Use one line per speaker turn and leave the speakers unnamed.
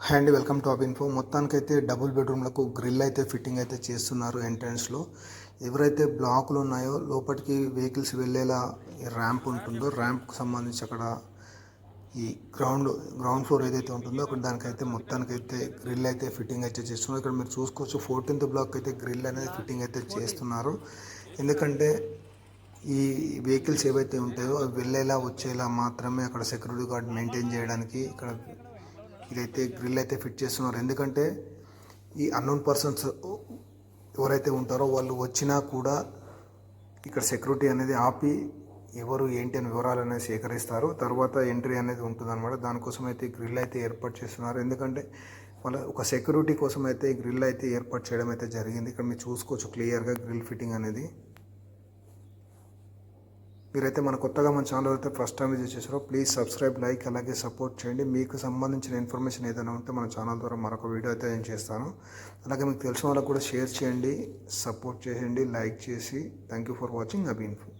Hand welcome top info మొత్తానికైతే double బెడ్రూమ్లకు grill అయితే ఫిట్టింగ్ అయితే చేస్తున్నారు ఎంట్రన్స్లో ఎవరైతే బ్లాకులు ఉన్నాయో లోపలికి వెహికల్స్ వెళ్ళేలా ర్యాంప్ ఉంటుందో ర్యాంప్కి సంబంధించి అక్కడ ఈ గ్రౌండ్ గ్రౌండ్ ఫ్లోర్ ఏదైతే ఉంటుందో అక్కడ దానికైతే మొత్తానికైతే గ్రిల్ అయితే ఫిట్టింగ్ అయితే చేస్తున్నారు. ఇక్కడ మీరు చూసుకోవచ్చు ఫోర్టీన్త్ బ్లాక్ అయితే గ్రిల్ అనేది ఫిట్టింగ్ అయితే చేస్తున్నారు. ఎందుకంటే ఈ వెహికల్స్ ఏవైతే ఉంటాయో అవి వెళ్ళేలా వచ్చేలా మాత్రమే అక్కడ సెక్యూరిటీ గార్డ్ మెయింటైన్ చేయడానికి ఇక్కడ ఇదైతే గ్రిల్ అయితే ఫిట్ చేస్తున్నారు. ఎందుకంటే ఈ అన్నోన్ పర్సన్స్ ఎవరైతే ఉంటారో వాళ్ళు వచ్చినా కూడా ఇక్కడ సెక్యూరిటీ అనేది ఆపి ఎవరు ఏంటి అని వివరాలు అనేది సేకరిస్తారు. తర్వాత ఎంట్రీ అనేది ఉంటుంది అనమాట దానికోసం అయితే గ్రిల్ అయితే ఏర్పాటు చేస్తున్నారు. ఎందుకంటే వాళ్ళ ఒక సెక్యూరిటీ కోసం అయితే గ్రిల్ అయితే ఏర్పాటు చేయడం అయితే జరిగింది. ఇక్కడ మీరు చూసుకోవచ్చు క్లియర్గా గ్రిల్ ఫిట్టింగ్ అనేది. మీరైతే మన కొత్తగా మన ఛానల్ అయితే ఫస్ట్ టైం విజిట్ చేశారో ప్లీజ్ సబ్స్క్రైబ్ లైక్ అలాగే సపోర్ట్ చేయండి. మీకు సంబంధించిన ఇన్ఫర్మేషన్ ఏదైనా ఉంటే మన ఛానల్ ద్వారా మరొక వీడియో అయితే నేను చేస్తాను. అలాగే మీకు తెలిసిన వాళ్ళకు కూడా షేర్ చేయండి సపోర్ట్ చేయండి లైక్ చేసి. Thank you for watching Abhi info